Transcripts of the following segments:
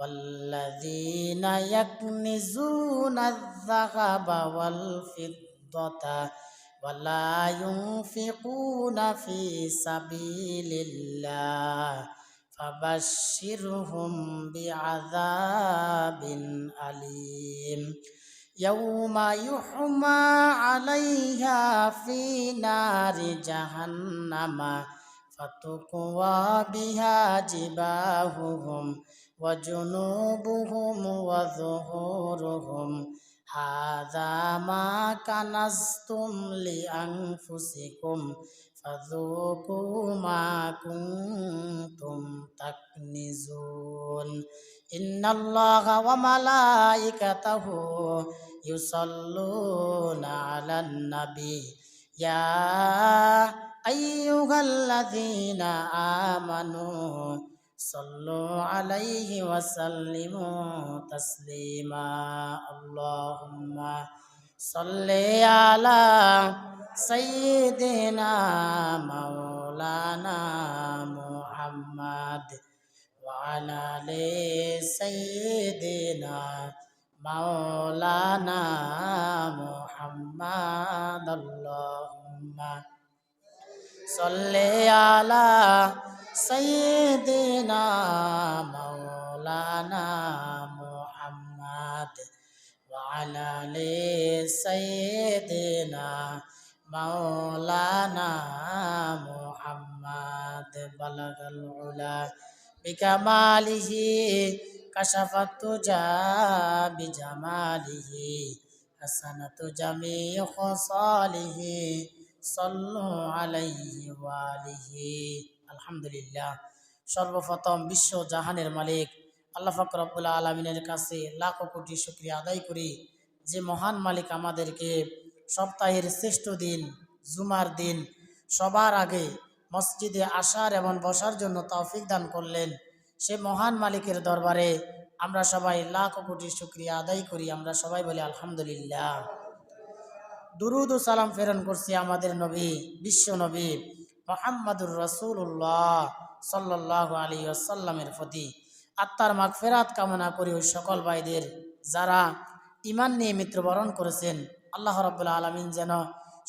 والذين يكنزون الذهب والفضة ولا ينفقون في سبيل الله فبشرهم بعذاب أليم يوم يحمى عليها في نار جهنم فتقوى بها جباههم وجنوبهم وظهورهم هذا ما كنزتم لأنفسكم فذوقوا ما كنتم تكنزون إن الله وملائكته يصلون على النبي يا أيها الذين آمنوا صلوا عليه وسلموا تسليما اللهم صل على سيدنا مولانا محمد وعلى آل سيدنا مولانا محمد اللهم صل على سيدنا مولانا محمد وعلى آل سيدنا مولانا محمد. بلغ العلا بكماله كشف التجا بجماله حسنة جميع خصاله صلوا عليه وآله. আলহামদুলিল্লাহ। সর্বপ্রথম বিশ্ব জাহানের মালিক আল্লাহ ফাকর রব্বুল আলমিনের কাছে লাখো কোটি শুক্রিয়া আদায় করি যে মহান মালিক আমাদেরকে সপ্তাহের শ্রেষ্ঠ দিন, জুমার দিন সবার আগে মসজিদে আসার এবং বসার জন্য তৌফিক দান করলেন। সে মহান মালিকের দরবারে আমরা সবাই লাখ কোটি শুক্রিয়া আদায় করি, আমরা সবাই বলি আলহামদুলিল্লাহ। দুরুদ সালাম প্রেরণ করছি আমাদের নবী, বিশ্ব নবী। মোহাম্মদুর রসুল্লাহ সাল্লাহ আলী আসাল্লামের প্রতি। আত্মার মাগ ফেরাত কামনা করি ওই সকল ভাইদের যারা ইমান নিয়ে মৃত্যুবরণ করেছেন। আল্লাহ রব্বুল্লা আলমিন যেন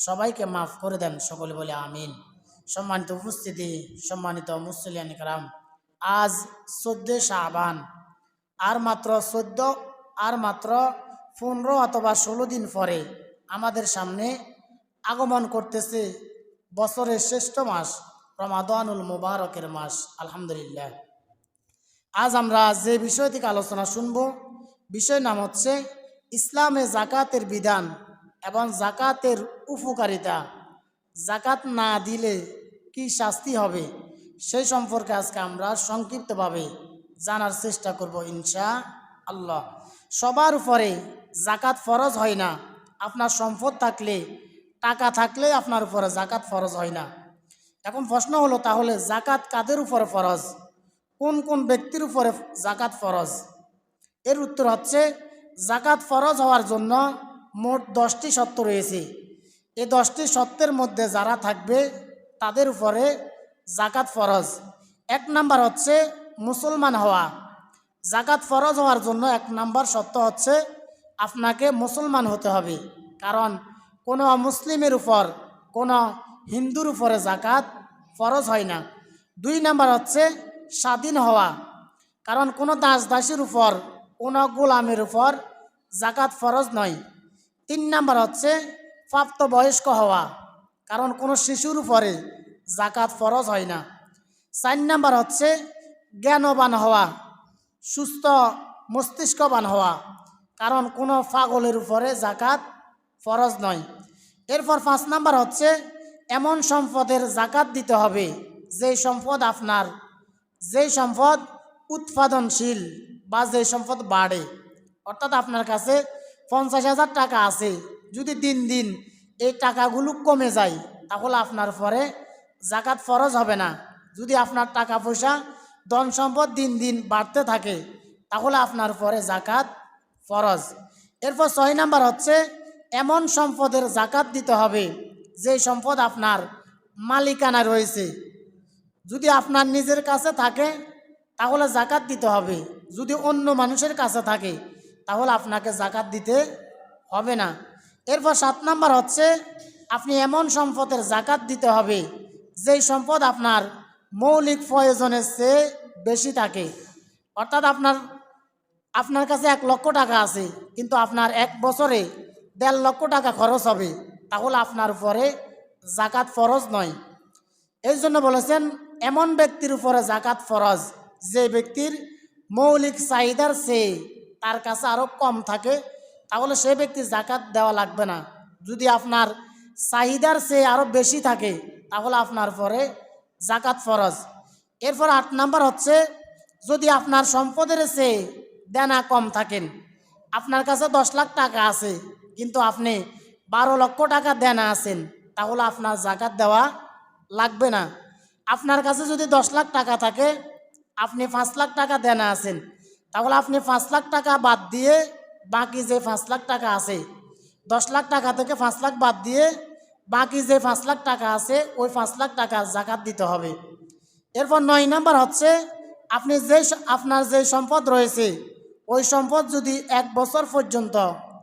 সবাইকে মাফ করে দেন সকলে বলে আমিন। সম্মানিত উপস্থিতি, সম্মানিত মুসলিয়ান কালাম আজ চোদ্দ শাহবান আর মাত্র চোদ্দ, আর মাত্র পনেরো অথবা ষোলো দিন পরে আমাদের সামনে আগমন করতেছে বছরের শ্রেষ্ঠ মাস রমাদানুল মুবারকের মাস, আলহামদুলিল্লাহ। আজ আমরা যে বিষয় থেকে আলোচনা শুনব বিষয় নাম হচ্ছে ইসলামে জাকাতের বিধান এবং জাকাতের উপকারিতা। জাকাত না দিলে কি শাস্তি হবে, সেই সম্পর্কে আজকে আমরা সংক্ষিপ্তভাবে জানার চেষ্টা করব ইনশা আল্লাহ সবার উপরে জাকাত ফরজ হয় না, আপনার সম্পদ থাকলে টাকা থাকলে আপনার উপরে জাকাত ফরজ হয় না। এখন প্রশ্ন হলো, তাহলে জাকাত কাদের উপরে ফরজ? কোন কোন ব্যক্তির উপরে জাকাত ফরজ? এর উত্তর হচ্ছে, জাকাত ফরজ হওয়ার জন্য মোট দশটি সত্য রয়েছে। এই দশটি সত্যের মধ্যে যারা থাকবে, তাদের উপরে জাকাত ফরজ। এক নাম্বার হচ্ছে, মুসলমান হওয়া। জাকাত ফরজ হওয়ার জন্য এক নাম্বার সত্য হচ্ছে, আপনাকে মুসলমান হতে হবে। কারণ কোনো মুসলিমের উপর, কোনো হিন্দুর উপরে জাকাত ফরজ হয় না। দুই নাম্বার হচ্ছে স্বাধীন হওয়া। কারণ কোনো দাস দাসীর উপর, কোনো গোলামের উপর জাকাত ফরজ নয়। তিন নাম্বার হচ্ছে প্রাপ্তবয়স্ক হওয়া। কারণ কোনো শিশুর উপরে জাকাত ফরজ হয় না। চার নাম্বার হচ্ছে জ্ঞানবান হওয়া, সুস্থ মস্তিষ্কবান হওয়া। কারণ কোনো পাগলের উপরে জাকাত ফরজ নয়। এরপর পাঁচ নাম্বার হচ্ছে, এমন সম্পদের জাকাত দিতে হবে যে সম্পদ আপনার, যেই সম্পদ উৎপাদনশীল বা যে সম্পদ বাড়ে। অর্থাৎ আপনার কাছে পঞ্চাশ হাজার টাকা আছে, যদি দিন দিন এই টাকাগুলো কমে যায়, তাহলে আপনার পরে জাকাত ফরজ হবে না। যদি আপনার টাকা পয়সা ধন সম্পদ দিন দিন বাড়তে থাকে, তাহলে আপনার পরে জাকাত ফরজ। এরপর ছয় নাম্বার হচ্ছে এমন সম্পদের জাকাত দিতে হবে, যে সম্পদ আপনার মালিকানা রয়েছে। যদি আপনার নিজের কাছে থাকে, তাহলে জাকাত দিতে হবে। যদি অন্য মানুষের কাছে থাকে, তাহলে আপনাকে জাকাত দিতে হবে না। এরপর সাত নাম্বার হচ্ছে, আপনি এমন সম্পদের জাকাত দিতে হবে, যেই সম্পদ আপনার মৌলিক প্রয়োজনের চেয়ে বেশি থাকে। অর্থাৎ আপনার আপনার কাছে এক লক্ষ টাকা আছে, কিন্তু আপনার এক বছরে দেড় লক্ষ টাকা খরচ হবে। তাহলে আপনার উপরে জাকাত ফরজ নয়। এই জন্য বলেছেন, এমন ব্যক্তির উপরে জাকাত ফরজ, যে ব্যক্তির মৌলিক চাহিদার চেয়ে তার কাছে আরও কম থাকে, তাহলে সে ব্যক্তি জাকাত দেওয়া লাগবে না। যদি আপনার চাহিদার চেয়ে আরও বেশি থাকে, তাহলে আপনার পরে জাকাত ফরজ। এরপর আট নাম্বার হচ্ছে, যদি আপনার সম্পদের চেয়ে দেনা কম থাকেন, আপনার কাছে দশ লাখ টাকা আছে কিন্তু আপনি বারো লক্ষ টাকা দেনা আছেন, তাহলে আপনার জাকাত দেওয়া লাগবে না। আপনার কাছে যদি দশ লাখ টাকা থাকে, আপনি পাঁচ লাখ টাকা দেনা আছেন, তাহলে আপনি পাঁচ লাখ টাকা বাদ দিয়ে বাকি যে পাঁচ লাখ টাকা আছে, দশ লাখ টাকা থেকে পাঁচ লাখ বাদ দিয়ে বাকি যে পাঁচ লাখ টাকা আছে, ওই পাঁচ লাখ টাকা জাকাত দিতে হবে। এরপর নয় নাম্বার হচ্ছে, আপনি যে আপনার যে সম্পদ রয়েছে, ওই সম্পদ যদি এক বছর পর্যন্ত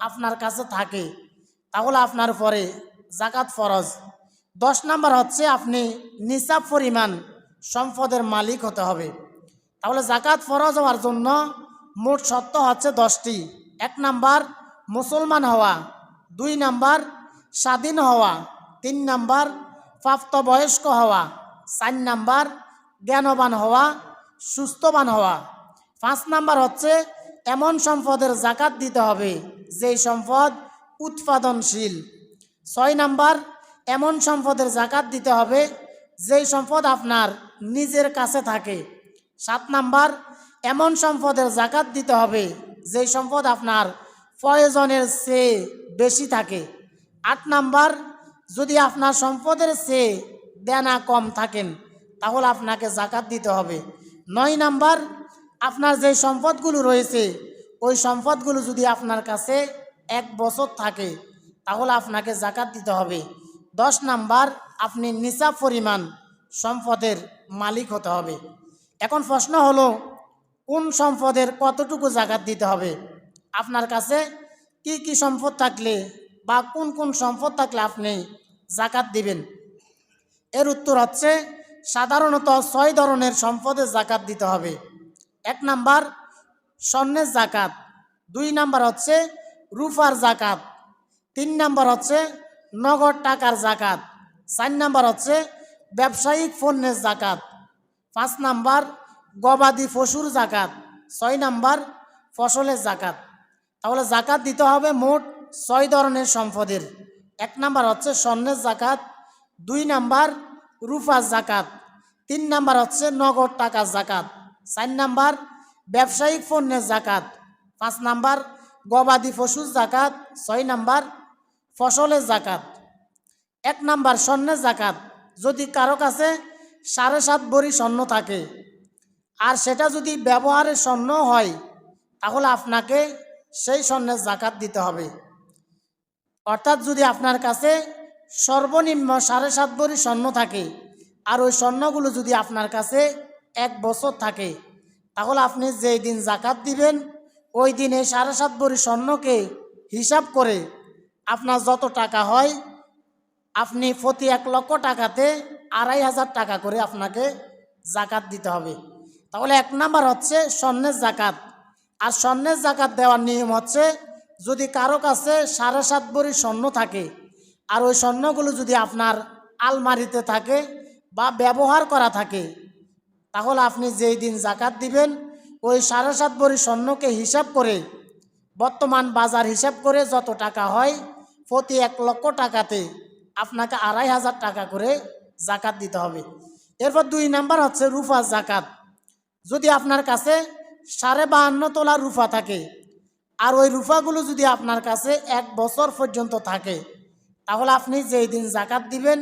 আপনার কাছে থাকে, তাহলে আপনার পরে জাকাত ফরজ। দশ নাম্বার হচ্ছে আপনি নিসাব পরিমাণ সম্পদের মালিক হতে হবে। তাহলে জাকাত ফরজ হওয়ার জন্য মোট সত্য হচ্ছে দশটি। এক নাম্বার মুসলমান হওয়া, দুই নাম্বার স্বাধীন হওয়া, তিন নাম্বার প্রাপ্তবয়স্ক হওয়া, চার নাম্বার জ্ঞানবান হওয়া, সুস্থবান হওয়া। পাঁচ নাম্বার হচ্ছে এমন সম্পদের জাকাত দিতে হবে যেই সম্পদ উৎপাদনশীল। ছয় নাম্বার, এমন সম্পদের জাকাত দিতে হবে যেই সম্পদ আপনার নিজের কাছে থাকে। সাত নাম্বার, এমন সম্পদের জাকাত দিতে হবে যেই সম্পদ আপনার প্রয়োজনের চেয়ে বেশি থাকে। আট নাম্বার, যদি আপনার সম্পদের চেয়ে দেনা কম থাকেন, তাহলে আপনাকে জাকাত দিতে হবে। নয় নাম্বার, আপনার যে সম্পদগুলো রয়েছে ওই সম্পদগুলো যদি আপনার কাছে এক বছর থাকে, তাহলে আপনাকে জাকাত দিতে হবে। দশ নাম্বার, আপনি নিসাব পরিমাণ সম্পদের মালিক হতে হবে। এখন প্রশ্ন হলো, কোন সম্পদের কতটুকু জাকাত দিতে হবে? আপনার কাছে কি কি সম্পদ থাকলে বা কোন কোন সম্পদ থাকলে আপনি জাকাত দিবেন? এর উত্তর হচ্ছে, সাধারণত ছয় ধরনের সম্পদের জাকাত দিতে হবে। এক নাম্বার স্বর্ণের জাকাত। দুই নাম্বার হচ্ছে রুফার জাকাত। তিন নাম্বার হচ্ছে নগদ টাকার জাকাত। চার নাম্বার হচ্ছে ব্যবসায়িক পণ্যের জাকাত। পাঁচ নাম্বার গবাদি পশুর জাকাত। ছয় নাম্বার ফসলের জাকাত। তাহলে জাকাত দিতে হবে মোট ছয় ধরনের সম্পদের। এক নাম্বার হচ্ছে স্বর্ণের জাকাত, দুই নাম্বার রুফার জাকাত, তিন নাম্বার হচ্ছে নগদ টাকার জাকাত, চার নাম্বার ব্যবসায়িক পণ্যের জাকাত। পাঁচ নাম্বার, গবাদি পশুর জাকাত। ছয় নাম্বার ফসলের জাকাত। এক নাম্বার স্বর্ণের জাকাত। যদি কারও কাছে সাড়ে সাত ভরি স্বর্ণ থাকে আর সেটা যদি ব্যবহারের স্বর্ণ হয়, তাহলে আপনাকে সেই স্বর্ণের জাকাত দিতে হবে। অর্থাৎ যদি আপনার কাছে সর্বনিম্ন সাড়ে সাত ভরি স্বর্ণ থাকে আর ওই স্বর্ণগুলো যদি আপনার কাছে এক বছর থাকে তাহলে আপনি যেই দিন জাকাত দিবেন, ওই দিনে সাড়ে সাত ভরি স্বর্ণকে হিসাব করে আপনার যত টাকা হয়, আপনি প্রতি এক লক্ষ টাকাতে আড়াই হাজার টাকা করে আপনাকে জাকাত দিতে হবে। তাহলে এক নাম্বার হচ্ছে স্বর্ণের জাকাত আর স্বর্ণের জাকাত দেওয়ার নিয়ম হচ্ছে, যদি কারও কাছে সাড়ে সাত ভরি স্বর্ণ থাকে, আর ওই স্বর্ণগুলো যদি আপনার আলমারিতে থাকে বা ব্যবহার করা থাকে তাহলে আপনি যেই দিন জাকাত দিবেন, ওই সাড়ে সাত ভরি স্বর্ণকে হিসাব করে, বর্তমান বাজার হিসাব করে যত টাকা হয়, প্রতি এক লক্ষ টাকাতে আপনাকে আড়াই হাজার টাকা করে জাকাত দিতে হবে। এরপর দুই নাম্বার হচ্ছে রুফা জাকাত। যদি আপনার কাছে সাড়ে বাহান্ন তোলা রুফা থাকে, আর ওই রুফাগুলো যদি আপনার কাছে এক বছর পর্যন্ত থাকে, তাহলে আপনি যেই দিন জাকাত দিবেন,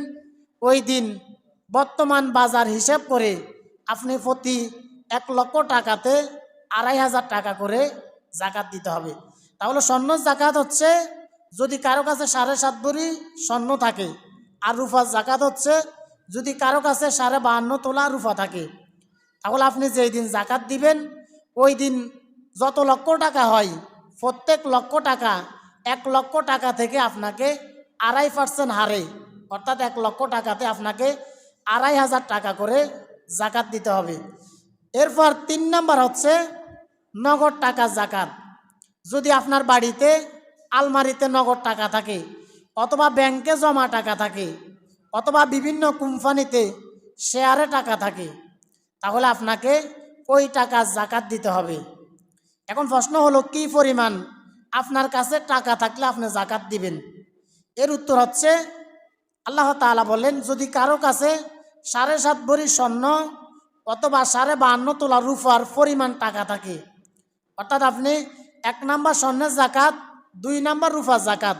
ওই দিন বর্তমান বাজার হিসাব করে আপনি প্রতি এক লক্ষ টাকাতে আড়াই হাজার টাকা করে জাকাত দিতে হবে। তাহলে স্বর্ণ জাকাত হচ্ছে, যদি কারও কাছে সাড়ে সাত ভরি স্বর্ণ থাকে, আর রুফার জাকাত হচ্ছে, যদি কারও কাছে সাড়ে বাহান্ন তোলা রুফা থাকে, তাহলে আপনি যেই দিন জাকাত দিবেন, ওই দিন যত লক্ষ টাকা হয়, প্রত্যেক লক্ষ টাকা এক লক্ষ টাকা থেকে আপনাকে আড়াই পার্সেন্ট হারে, অর্থাৎ এক লক্ষ টাকাতে আপনাকে আড়াই হাজার টাকা করে জাকাত দিতে হবে। এরপর তিন নাম্বার হচ্ছে নগদ টাকা জাকাত। যদি আপনার বাড়িতে আলমারিতে নগদ টাকা থাকে অথবা ব্যাংকে জমা টাকা থাকে অথবা বিভিন্ন কোম্পানিতে শেয়ারে টাকা থাকে, তাহলে আপনাকে ওই টাকা জাকাত দিতে হবে। এখন প্রশ্ন হলো, কি পরিমাণ আপনার কাছে টাকা থাকলে আপনি জাকাত দিবেন? এর উত্তর হচ্ছে, আল্লাহ তাআলা বলেন, যদি কারও কাছে সাড়ে সাত ভরি স্বর্ণ অথবা সাড়ে বাহান্ন তোলা রুফার পরিমাণ টাকা থাকে। অর্থাৎ আপনি এক নাম্বার স্বর্ণের জাকাত, দুই নাম্বার রুফার জাকাত।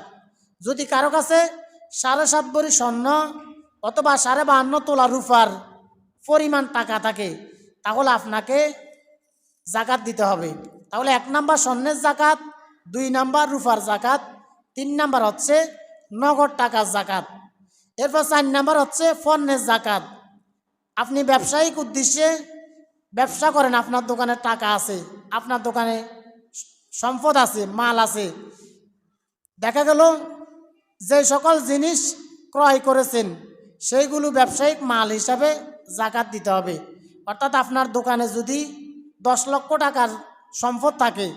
যদি কারও কাছে সাড়ে সাত ভরি স্বর্ণ অথবা সাড়ে বাহান্ন তোলা রুফার পরিমাণ টাকা থাকে, তাহলে আপনাকে জাকাত দিতে হবে। তাহলে এক নাম্বার স্বর্ণের জাকাত, দুই নাম্বার রুফার জাকাত, তিন নাম্বার হচ্ছে নগদ টাকার জাকাত। এরপর চার নাম্বার হচ্ছে পণ্যের জাকাত। আপনি ব্যবসায়িক উদ্দেশ্যে ব্যবসা করেন, আপনার দোকানে টাকা আছে, আপনার দোকানে সম্পদ আছে, মাল আছে। দেখা গেল যে সকল জিনিস ক্রয় করেছেন, সেইগুলো ব্যবসায়িক মাল হিসাবে জাকাত দিতে হবে। অর্থাৎ আপনার দোকানে যদি দশ লক্ষ টাকার সম্পদ থাকে,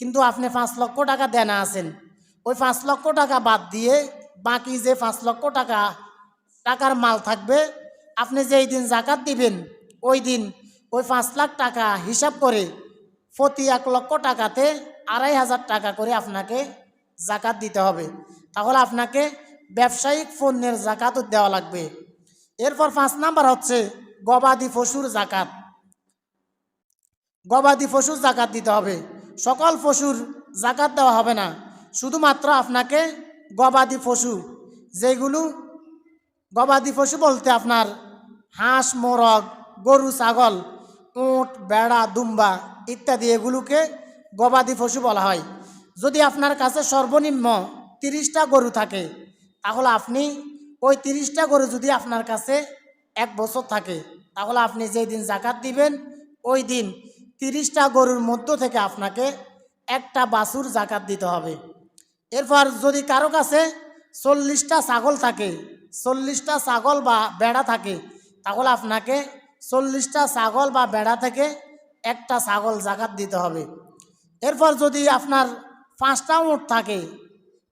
কিন্তু আপনি পাঁচ লক্ষ টাকা দেনা আছেন, ওই পাঁচ লক্ষ টাকা বাদ দিয়ে বাকি যে পাঁচ লক্ষ টাকা, টাকার মাল থাকবে, আপনি যেই দিন জাকাত দিবেন, ওই দিন ওই পাঁচ লাখ টাকা হিসাব করে প্রতি এক লক্ষ টাকাতে আড়াই হাজার টাকা করে আপনাকে জাকাত দিতে হবে। তাহলে আপনাকে ব্যবসায়িক পণ্যের জাকাতও দেওয়া লাগবে। এরপর পাঁচ নাম্বার হচ্ছে গবাদি পশুর জাকাত। গবাদি পশুর জাকাত দিতে হবে। সকল পশুর জাকাত দেওয়া হবে না। শুধুমাত্র আপনাকে গবাদি পশু, যেগুলো গবাদি পশু বলতে আপনার হাঁস, মোরগ, গরু, ছাগল, উঁট, বেড়া, দুম্বা ইত্যাদি এগুলোকে গবাদি পশু বলা হয়। যদি আপনার কাছে সর্বনিম্ন তিরিশটা গরু থাকে, তাহলে আপনি ওই তিরিশটা গরু যদি আপনার কাছে এক বছর থাকে, তাহলে আপনি যেই দিন জাকাত দিবেন, ওই দিন তিরিশটা গরুর মধ্য থেকে আপনাকে একটা বাছুর জাকাত দিতে হবে। এরপর যদি কারও কাছে চল্লিশটা ছাগল থাকে, চল্লিশটা ছাগল বা বেড়া থাকে, তাহলে আপনাকে চল্লিশটা ছাগল বা বেড়া থেকে একটা ছাগল জাকাত দিতে হবে। এরপর যদি আপনার পাঁচটা উঁট থাকে,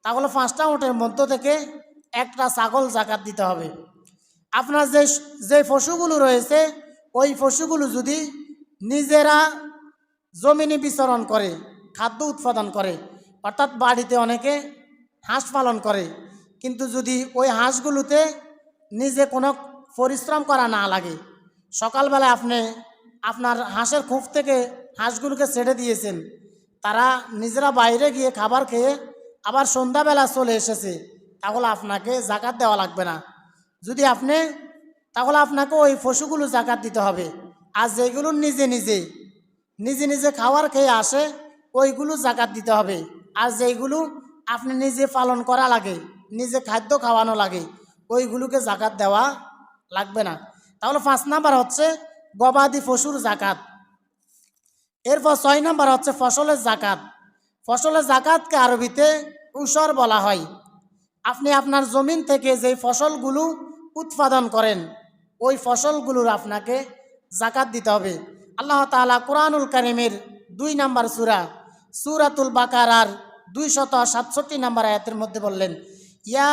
তাহলে পাঁচটা উঁটের মধ্য থেকে একটা ছাগল জাকাত দিতে হবে। আপনার যে যে পশুগুলো রয়েছে, ওই পশুগুলো যদি নিজেরা জমিনে বিচরণ করে, খাদ্য উৎপাদন করে অর্থাৎ বাড়িতে অনেকে হাঁস পালন করে। কিন্তু যদি ওই হাঁসগুলোতে নিজে কোনো পরিশ্রম করা না লাগে, সকালবেলা আপনি আপনার হাঁসের খুঁপ থেকে হাঁসগুলোকে ছেড়ে দিয়েছেন, তারা নিজেরা বাইরে গিয়ে খাবার খেয়ে আবার সন্ধ্যাবেলা চলে এসেছে, তাহলে আপনাকে জাকাত দেওয়া লাগবে না। যদি আপনি, তাহলে আপনাকে ওই পশুগুলো জাকাত দিতে হবে। আর যেগুলো নিজে নিজে নিজে নিজে খাবার খেয়ে আসে, ওইগুলো জাকাত দিতে হবে। আর যেইগুলো আপনি নিজে পালন করা লাগে, নিজে খাদ্য খাওয়ানো লাগে, ওইগুলোকে জাকাত দেওয়া লাগবে না। তাহলে পাঁচ নাম্বার হচ্ছে গবাদি পশুর জাকাত। এরপর ছয় নাম্বার হচ্ছে ফসলের জাকাত। ফসলের জাকাতকে আরবিতে উসর বলা হয়। আপনি আপনার জমিন থেকে যে ফসলগুলো উৎপাদন করেন, ওই ফসলগুলোর আপনাকে জাকাত দিতে হবে। আল্লাহ তাআলা কোরআনুল কারিমের দুই নাম্বার সুরা, সুরাতুল বাকারার দুই শত সাতষট্টি নাম্বার আয়াতের মধ্যে বললেন, ইয়া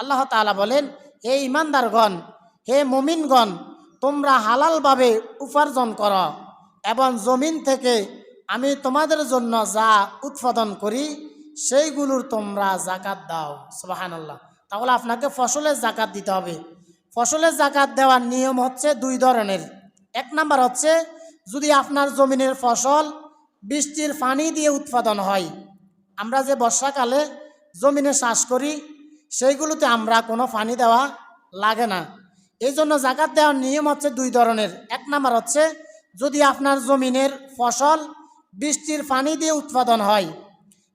আল্লাহ বলেন, হে ইমানদারগণ হে মুমিনগণ, তোমরা হালালভাবে উপার্জন করো এবং জমিন থেকে আমি তোমাদের জন্য যা উৎপাদন করি সেইগুলোর তোমরা জাকাত দাও সুবাহান আল্লাহ তাহলে আপনাকে ফসলের জাকাত দিতে হবে। ফসলের জাকাত দেওয়ার নিয়ম হচ্ছে দুই ধরনের। এক নাম্বার হচ্ছে, যদি আপনার জমিনের ফসল বৃষ্টির পানি দিয়ে উৎপাদন হয়, আমরা যে বর্ষাকালে জমিনে চাষ করি, সেইগুলোতে আমরা কোনো পানি দেওয়া লাগে না। এই জন্য জাকাত দেওয়ার নিয়ম হচ্ছে দুই ধরনের। এক নাম্বার হচ্ছে, যদি আপনার জমিনের ফসল বৃষ্টির পানি দিয়ে উৎপাদন হয়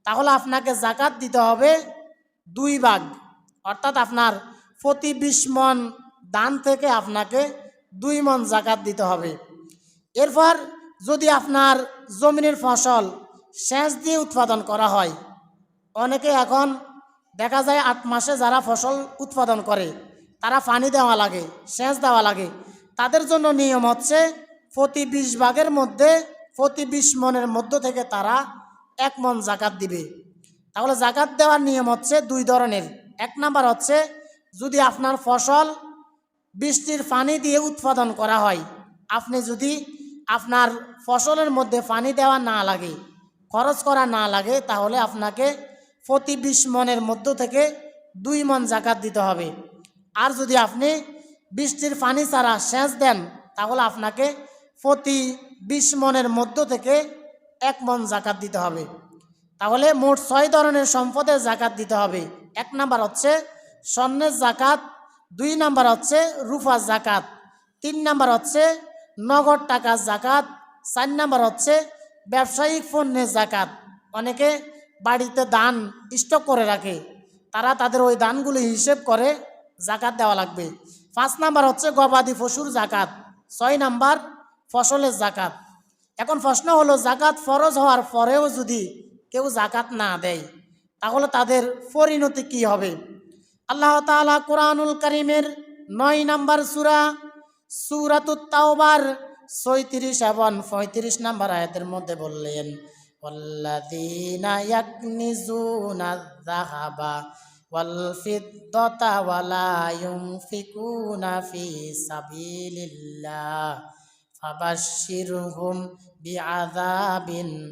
তাহলে আপনাকে জাকাত দিতে হবে দুই ভাগ। অর্থাৎ আপনার প্রতি বিশ মন দান থেকে আপনাকে দুই মন জাকাত দিতে হবে। এরপর যদি আপনার জমিনের ফসল সেচ দিয়ে উৎপাদন করা হয়, অনেকে এখন দেখা যায় আট মাসে যারা ফসল উৎপাদন করে, তারা পানি দেওয়া লাগে, সেচ দেওয়া লাগে। তাদের জন্য নিয়ম হচ্ছে প্রতি বিশ ভাগের মধ্যে, প্রতি বিশ মনের মধ্য থেকে তারা এক মন জাকাত দিবে। তাহলে জাকাত দেওয়ার নিয়ম হচ্ছে দুই ধরনের। এক নাম্বার হচ্ছে, যদি আপনার ফসল বৃষ্টির পানি দিয়ে উৎপাদন করা হয়, আপনি যদি আপনার ফসলের মধ্যে পানি দেওয়া না লাগে, খরচ করা না লাগে, তাহলে আপনাকে প্রতি বিশ মনের মধ্য থেকে দুই মন জাকাত দিতে হবে। আর যদি আপনি বৃষ্টির পানি ছাড়া সেচ দেন, তাহলে আপনাকে প্রতি বিশ মনের মধ্য থেকে এক মন জাকাত দিতে হবে। তাহলে মোট ছয় ধরনের সম্পদের জাকাত দিতে হবে। এক নাম্বার হচ্ছে স্বর্ণের জাকাত, দুই নাম্বার হচ্ছে রুফা জাকাত, তিন নাম্বার হচ্ছে নগদ টাকার জাকাত, চার নাম্বার হচ্ছে ব্যবসায়িক পণ্যের জাকাত। অনেকে বাড়িতে দান স্টক করে রাখে। তারা তাদের ওই দানগুলি হিসেব করে জাকাত দেওয়া লাগবে। পাঁচ নাম্বার হচ্ছে গবাদি পশুর জাকাত, ছয় নাম্বার ফসলের জাকাত। এখন প্রশ্ন হলো জাকাত ফরজ হওয়ার পরেও যদি কেউ জাকাত না দেয় তাহলে তাদের পরিণতি কি হবে আল্লাহ তাআলা কোরআনুল করিমের নয় নাম্বার সুরা সুরাতুত তাওবার ছয়ত্রিশ এবং পঁয়ত্রিশ নাম্বার আয়াতের মধ্যে বললেন والذين يكنزون الذهب والفضة ولا ينفقون في سبيل الله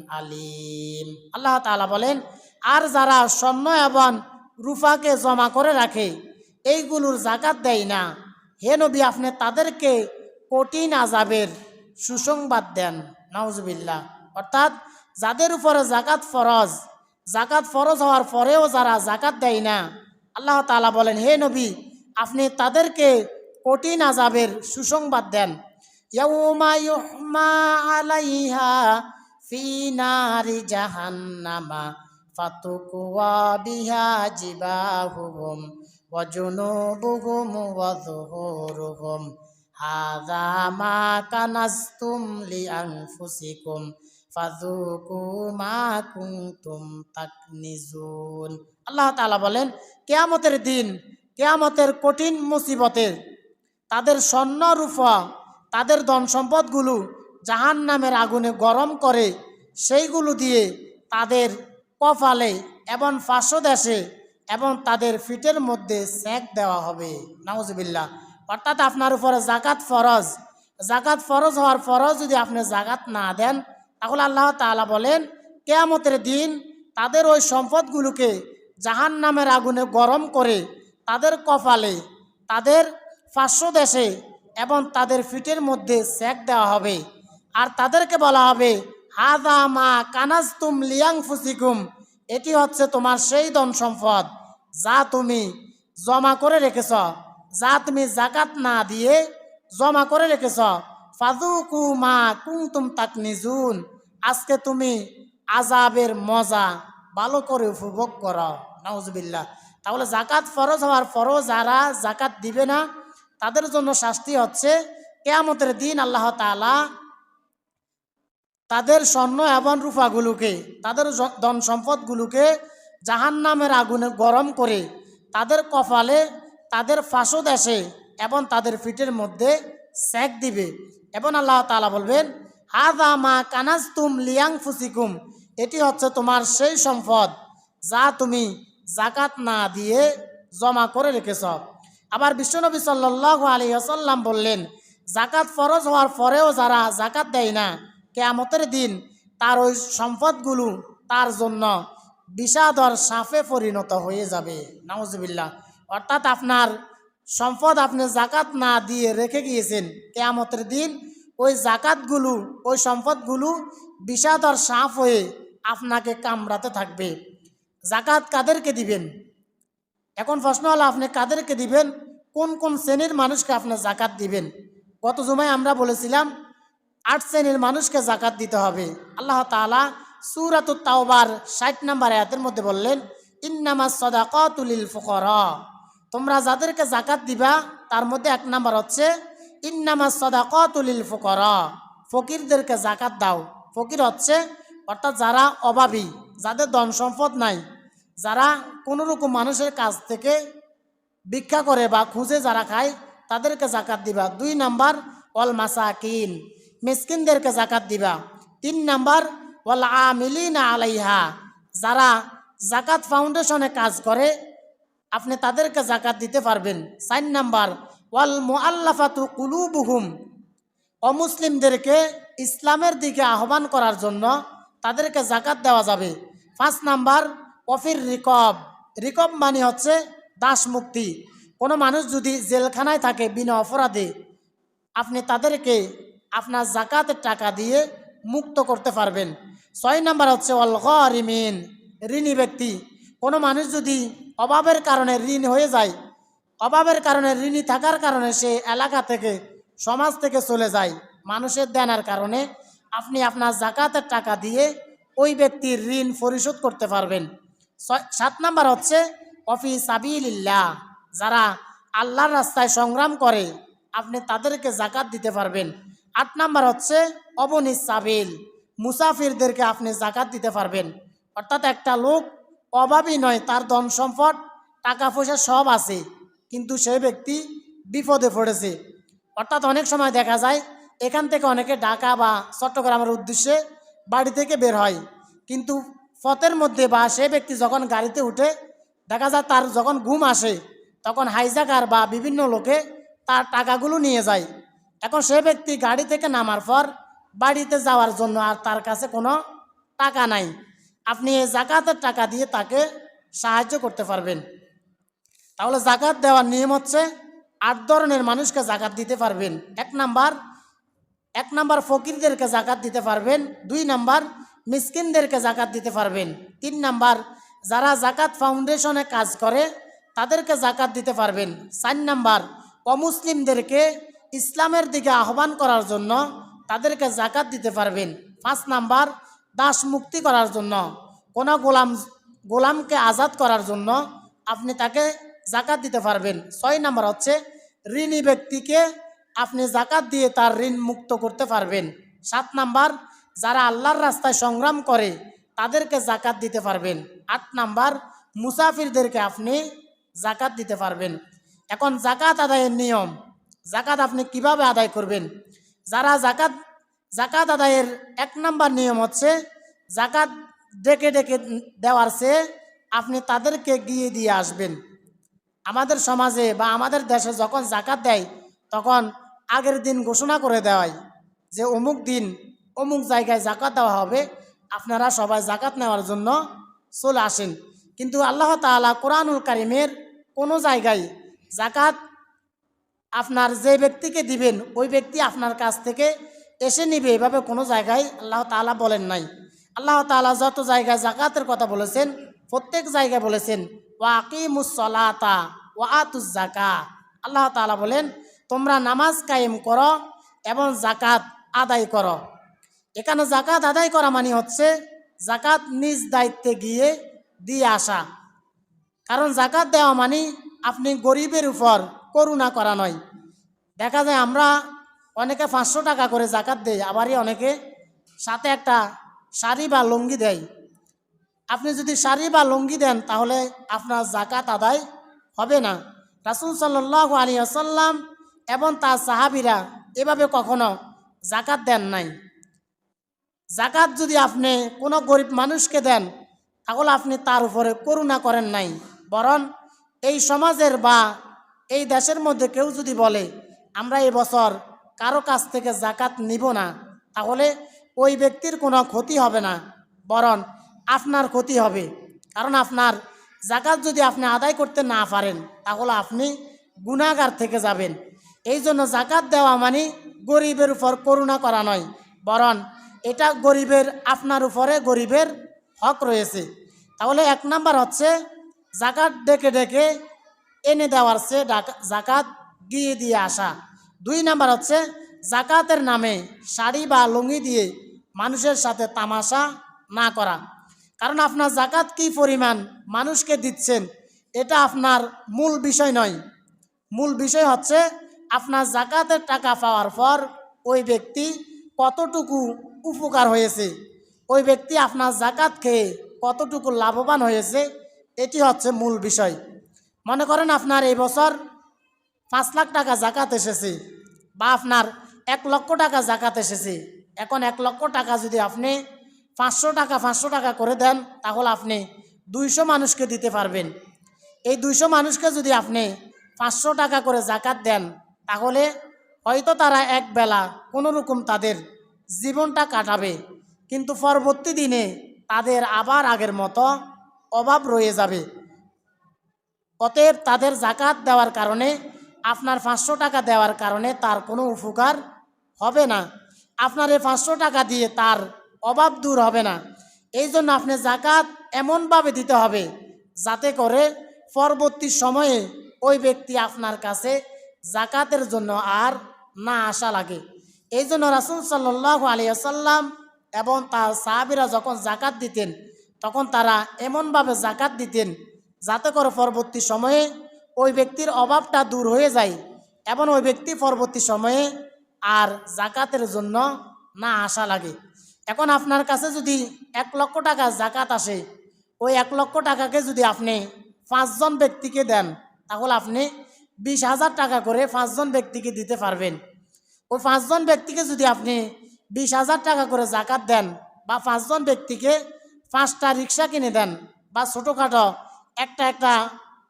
আলিম। আল্লাহ তাআলা বলেন, আর যারা স্বর্ণ এবং রূপাকে জমা করে রাখে, এইগুলোর জাকাত দেয় না। হে নবী, আপনি তাদেরকে কঠিন আজাবের সুসংবাদ দেন। নাউজুবিল্লাহ। অর্থাৎ, যাদের উপরে জাকাত ফরজ জাকাত ফরজ হওয়ার পরেও যারা জাকাত দেয় না, আল্লাহ তাআলা বলেন, হে নবী, আপনি তাদেরকে কঠিন আজাবের সুসংবাদ দেন। ইয়াউমা ইউহমা আলাইহা ফি নারি জাহান্নামা ফাতুকুয়া বিহা জিবাহুহুম ওয়া জুনুবুহুম ওয়া যুহুরুহুম হাযা মা কানাস্তুম লি আনফুসিকুম ফাযুকু মা কুনতুম তাকনিজুন আল্লাহ তাআলা বলেন, কিয়ামতের দিন, কিয়ামতের কঠিন মুসিবতের তাদের স্বর্ণ স্বর্ণরূপা তাদের ধন সম্পদগুলো জাহান নামের আগুনে গরম করে, সেইগুলো দিয়ে তাদের কপালে এবং পাঁচশো দেশে এবং তাদের ফিটের মধ্যে সেঁক দেওয়া হবে। নাউজবিল্লা অর্থাৎ আপনার উপরে জাকাত ফরজ। জাকাত ফরজ হওয়ার ফরজ যদি আপনি জাকাত না দেন, তাহলে আল্লাহ তাআলা বলেন, কেয়ামতের দিন তাদের ওই সম্পদগুলোকে জাহান নামের আগুনে গরম করে তাদের কপালে, তাদের পাঁচশো দেশে এবং তাদের ফিটের মধ্যে সেক দেওয়া হবে। আর তাদেরকে বলা হবে, হাদা মা কানাজ তুম লিয়াং ফুসিকুম এটি হচ্ছে তোমার সেই ধন সম্পদ যা তুমি জমা করে রেখেছ, যা তুমি জাকাত না দিয়ে জমা করে রেখেছ। ফাদুকু মা কুমতুম তাক নিজুন আজকে তুমি আজাবের মজা ভালো করে উপভোগ করো। নাউজবিল্লা তাহলে জাকাত ফরজ হওয়ার পরও যারা জাকাত দিবে না তাদের জন্য শাস্তি হচ্ছে কেয়ামতের দিন আল্লাহ তালা তাদের স্বর্ণ এবং রূপাগুলোকে, তাদের ধন সম্পদগুলোকে জাহান নামের আগুনে গরম করে তাদের কপালে, তাদের ফাঁসো দেশে এবং তাদের ফিটের মধ্যে সেক দিবে। এবং আল্লাহ তালা বলবেন হাদা মা কানাজ তুম লিয়াং ফুসিকুম এটি হচ্ছে তোমার সেই সম্পদ যা তুমি জাকাত না দিয়ে জমা করে রেখেছ। আবার বিশ্বনবী সাল্লাহ আলী আসাল্লাম বললেন, জাকাত ফরজ হওয়ার পরেও যারা জাকাত দেয় না, কেয়ামতের দিন তার ওই সম্পদগুলো তার জন্য বিষাদর সাফে পরিণত হয়ে যাবে। নাউজবিল্লা অর্থাৎ আপনার সম্পদ আপনি জাকাত না দিয়ে রেখে গিয়েছেন, কেয়ামতের দিন ওই জাকাতগুলো, ওই সম্পদগুলো বিষাদর সাফ হয়ে আপনাকে কামড়াতে থাকবে। জাকাত কাদেরকে দিবেন? এখন প্রশ্ন হলো, আপনি কাদেরকে দিবেন? কোন কোন শ্রেণির মানুষকে আপনি জাকাত দিবেন? গত জুমায় আমরা বলেছিলাম, আট শ্রেণির মানুষকে জাকাত দিতে হবে। আল্লাহ তাআলা সুরাত তাওবার ষাট নাম্বার আয়াতের মধ্যে বললেন ইন্নামা সদাকাতুলিল ফুকরা। তোমরা যাদেরকে জাকাত দিবা, তার মধ্যে এক নাম্বার হচ্ছে ইন্নামা সদাকাতুলিল ফুকরা। ফকিরদেরকে জাকাত দাও। ফকির হচ্ছে, অর্থাৎ যারা অভাবী, যাদের ধন সম্পদ নাই, যারা কোনো রকম মানুষের কাছ থেকে ভিক্ষা করে বা খুঁজে যারা খায়, তাদেরকে জাকাত দিবা। দুই নাম্বার, ওয়াল মাসাকিন। মিসকিনদেরকে জাকাত দিবা। তিন নাম্বার, ওয়াল আমিলিনা আলাইহা। যারা জাকাত ফাউন্ডেশনে কাজ করে, আপনি তাদেরকে জাকাত দিতে পারবেন। চার নাম্বার, ওয়াল মুআল্লাফাতু কুলুবুহুম। অমুসলিমদেরকে ইসলামের দিকে আহ্বান করার জন্য তাদেরকে জাকাত দেওয়া যাবে। পাঁচ নাম্বার অফির রিকব। রিকব মানে হচ্ছে দাস মুক্তি। কোনো মানুষ যদি জেলখানায় থাকে বিনা অপরাধে, আপনি তাদেরকে আপনার জাকাতের টাকা দিয়ে মুক্ত করতে পারবেন। ছয় নাম্বার হচ্ছে অল রিমিন ঋণী ব্যক্তি। কোনো মানুষ যদি অভাবের কারণে ঋণ হয়ে যায়, অভাবের কারণে ঋণী থাকার কারণে সে এলাকা থেকে, সমাজ থেকে চলে যায়, মানুষের দেনার কারণে, আপনি আপনার জাকাতের টাকা দিয়ে ওই ব্যক্তির ঋণ পরিশোধ করতে পারবেন। সাত নাম্বার হচ্ছে, অফি সাবিল্লাহ যারা আল্লাহর রাস্তায় সংগ্রাম করে, আপনি তাদেরকে জাকাত দিতে পারবেন। আট নাম্বার হচ্ছে অবনিস সাবিল মুসাফিরদেরকে আপনি জাকাত দিতে পারবেন। অর্থাৎ একটা লোক অভাবী নয়, তার ধন সম্পদ, টাকা পয়সা সব আছে, কিন্তু সেই ব্যক্তি বিপদে পড়েছে। অর্থাৎ অনেক সময় দেখা যায়, এখান থেকে অনেকে ঢাকা বা চট্টগ্রামের উদ্দেশ্যে বাড়ি থেকে বের হয়, কিন্তু পথের মধ্যে বা সে ব্যক্তি যখন গাড়িতে উঠে, দেখা যায় তার যখন ঘুম আসে, তখন হাইজাকার বা বিভিন্ন লোকে তার টাকাগুলো নিয়ে যায়। এখন সে ব্যক্তি গাড়ি থেকে নামার পর বাড়িতে যাওয়ার জন্য আর তার কাছে কোনো টাকা নাই। আপনি এই জাকাতের টাকা দিয়ে তাকে সাহায্য করতে পারবেন। তাহলে জাকাত দেওয়ার নিয়ম হচ্ছে, আট ধরনের মানুষকে জাকাত দিতে পারবেন। এক নাম্বার এক নাম্বার ফকিরদেরকে জাকাত দিতে পারবেন। দুই নাম্বার মিসকিনদেরকে জাকাত দিতে পারবেন। তিন নাম্বার, যারা জাকাত ফাউন্ডেশনে কাজ করে, তাদেরকে জাকাত দিতে পারবেন। চার নাম্বার, অমুসলিমদেরকে ইসলামের দিকে আহ্বান করার জন্য তাদেরকে জাকাত দিতে পারবেন। পাঁচ নাম্বার, দাস মুক্তি করার জন্য, কোনো গোলাম, গোলামকে আজাদ করার জন্য আপনি তাকে জাকাত দিতে পারবেন। ছয় নাম্বার হচ্ছে, ঋণী ব্যক্তিকে আপনি জাকাত দিয়ে তার ঋণ মুক্ত করতে পারবেন। সাত নাম্বার যারা আল্লাহর রাস্তায় সংগ্রাম করে, তাদেরকে জাকাত দিতে পারবেন। আট নাম্বার, মুসাফিরদেরকে আপনি জাকাত দিতে পারবেন। এখন জাকাত আদায়ের নিয়ম, জাকাত আপনি কীভাবে আদায় করবেন? যারা জাকাত জাকাত আদায়ের এক নাম্বার নিয়ম হচ্ছে, জাকাত ডেকে ডেকে দেওয়ার চেয়ে আপনি তাদেরকে গিয়ে দিয়ে আসবেন। আমাদের সমাজে বা আমাদের দেশে যখন জাকাত দেয়, তখন আগের দিন ঘোষণা করে দেওয়ায় যে অমুক দিন অমুক জায়গায় জাকাত দেওয়া হবে, আপনারা সবাই জাকাত নেওয়ার জন্য চলে আসেন। কিন্তু আল্লাহ তাআলা কোরআনুল কারিমের কোনো জায়গায় জাকাত আপনার যে ব্যক্তিকে দিবেন, ওই ব্যক্তি আপনার কাছ থেকে এসে নিবে, এভাবে কোনো জায়গায় আল্লাহ তাআলা বলেন নাই। আল্লাহ তাআলা যত জায়গায় জাকাতের কথা বলেছেন, প্রত্যেক জায়গায় বলেছেন ওয়াকিমুসলাতা ওয়া আতুজ জাকা আল্লাহ তাআলা বলেন, তোমরা নামাজ কায়েম করো এবং জাকাত আদায় করো। এখানে জাকাত আদায় করা মানে হচ্ছে জাকাত নিজ দায়িত্বে গিয়ে দিয়ে আসা। কারণ জাকাত দেওয়া মানে আপনি গরিবের উপর করুণা করা নয়। দেখা যায় আমরা অনেকে পাঁচশো টাকা করে জাকাত দেয় আবারই অনেকে সাথে একটা শাড়ি বা লুঙ্গি দেয়। আপনি যদি শাড়ি বা লুঙ্গি দেন, তাহলে আপনার জাকাত আদায় হবে না। রাসুল সাল্লাহ আলী আসাল্লাম এবং তার সাহাবিরা এভাবে কখনো জাকাত দেন নাই। জাকাত যদি আপনি কোনো গরিব মানুষকে দেন, তাহলে আপনি তার উপরে করুণা করেন নাই। বরং এই সমাজের বা এই দেশের মধ্যে কেউ যদি বলে, আমরা এই বছর কারও কাছ থেকে জাকাত নিব না, তাহলে ওই ব্যক্তির কোনো ক্ষতি হবে না। বরং আপনার ক্ষতি হবে। কারণ আপনার জাকাত যদি আপনি আদায় করতে না পারেন, তাহলে আপনি গুণাগার থেকে যাবেন। এই জন্য জাকাত দেওয়া মানে গরিবের উপর করুণা করা নয়। বরং এটা গরিবের, আপনার উপরে গরিবের হক রয়েছে। তাহলে এক নাম্বার হচ্ছে, জাকাত ডেকে ডেকে এনে দেওয়ার সে জাকাত গিয়ে দিয়ে আসা। দুই নাম্বার হচ্ছে, জাকাতের নামে শাড়ি বা লুঙ্গি দিয়ে মানুষের সাথে তামাশা না করা। কারণ আপনার জাকাত কি পরিমাণ মানুষকে দিচ্ছেন, এটা আপনার মূল বিষয় নয়। মূল বিষয় হচ্ছে, আপনার জাকাতের টাকা পাওয়ার পর ওই ব্যক্তি কতটুকু উপকার হয়েছে। ওই ব্যক্তি আপনার জাকাত খেয়ে কতটুকু লাভবান হয়েছে, এটি হচ্ছে মূল বিষয়। মনে করেন আপনার এই বছর পাঁচ লাখ টাকা জাকাত এসেছে বা আপনার এক লক্ষ টাকা জাকাত এসেছে। এখন এক লক্ষ টাকা যদি আপনি পাঁচশো টাকা পাঁচশো টাকা করে দেন, তাহলে আপনি দুইশো মানুষকে দিতে পারবেন। এই দুইশো মানুষকে যদি আপনি পাঁচশো টাকা করে জাকাত দেন, তাহলে হয়তো তারা এক বেলা কোনো রকম তাদের জীবনটা কাটাবে। কিন্তু পরবর্তী দিনে তাদের আবার আগের মতো অভাব রয়ে যাবে। অতএব তাদের জাকাত দেওয়ার কারণে, আপনার পাঁচশো টাকা দেওয়ার কারণে তার কোনো উপকার হবে না। আপনার এই পাঁচশো টাকা দিয়ে তার অভাব দূর হবে না। এই জন্য আপনি জাকাত এমনভাবে দিতে হবে যাতে করে পরবর্তী সময়ে ওই ব্যক্তি আপনার কাছে জাকাতের জন্য আর না আসা লাগে। এই জন্য রাসুল সাল্লাহ আলিয়াল্লাম এবং তার সাহাবিরা যখন জাকাত দিতেন, তখন তারা এমনভাবে জাকাত দিতেন যাতে করে পরবর্তী সময়ে ওই ব্যক্তির অভাবটা দূর হয়ে যায় এবং ওই ব্যক্তি পরবর্তী সময়ে আর জাকাতের জন্য না আসা লাগে। এখন আপনার কাছে যদি এক লক্ষ টাকা জাকাত আসে, ওই এক লক্ষ টাকাকে যদি আপনি পাঁচজন ব্যক্তিকে দেন, তাহলে আপনি বিশ হাজার টাকা করে পাঁচজন ব্যক্তিকে দিতে পারবেন। ওই পাঁচজন ব্যক্তিকে যদি আপনি বিশ হাজার টাকা করে জাকাত দেন বা পাঁচজন ব্যক্তিকে পাঁচটা রিক্সা কিনে দেন বা ছোটোখাটো একটা একটা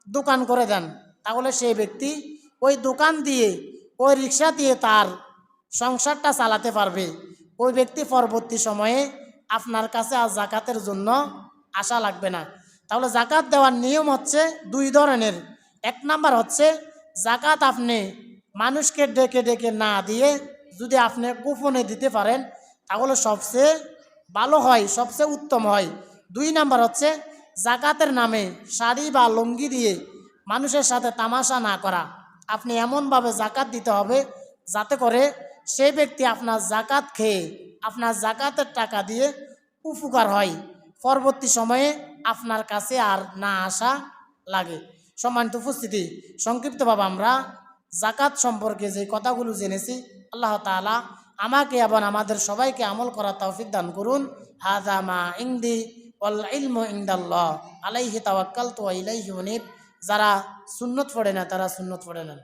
দোকান করে দেন, তাহলে সেই ব্যক্তি ওই দোকান দিয়ে, ওই রিক্সা দিয়ে তার সংসারটা চালাতে পারবে। ওই ব্যক্তি পরবর্তী সময়ে আপনার কাছে আর জাকাতের জন্য আশা লাগবে না। তাহলে জাকাত দেওয়ার নিয়ম হচ্ছে দুই ধরনের। এক নাম্বার হচ্ছে, জাকাত আপনি মানুষকে ডেকে ডেকে না দিয়ে যদি আপনি গোপনে দিতে পারেন, তাহলে সবচেয়ে ভালো হয়, সবচেয়ে উত্তম হয়। দুই নাম্বার হচ্ছে, জাকাতের নামে শাড়ি বা লুঙ্গি দিয়ে মানুষের সাথে তামাশা না করা। আপনি এমনভাবে জাকাত দিতে হবে যাতে করে সেই ব্যক্তি আপনার জাকাত খেয়ে আপনার জাকাতের টাকা দিয়ে উপকার হয়। পরবর্তী সময়ে আপনার কাছে আর না আসা লাগে। সম্মানিত উপস্থিতি, সংক্ষিপ্তভাবে আমরা জাকাত সম্পর্কে যে কথাগুলো জেনেছি, আল্লাহ তালা আমাকে এবং আমাদের সবাইকে আমল করা তৌফিক দান করুন। হাজামা ইংদি ওয়াল আলাইহি তাওয়াক্কাল তো ইলাইহি উনিব। যারা সুন্নত পড়ে না, তারা সুন্নত পড়ে নেন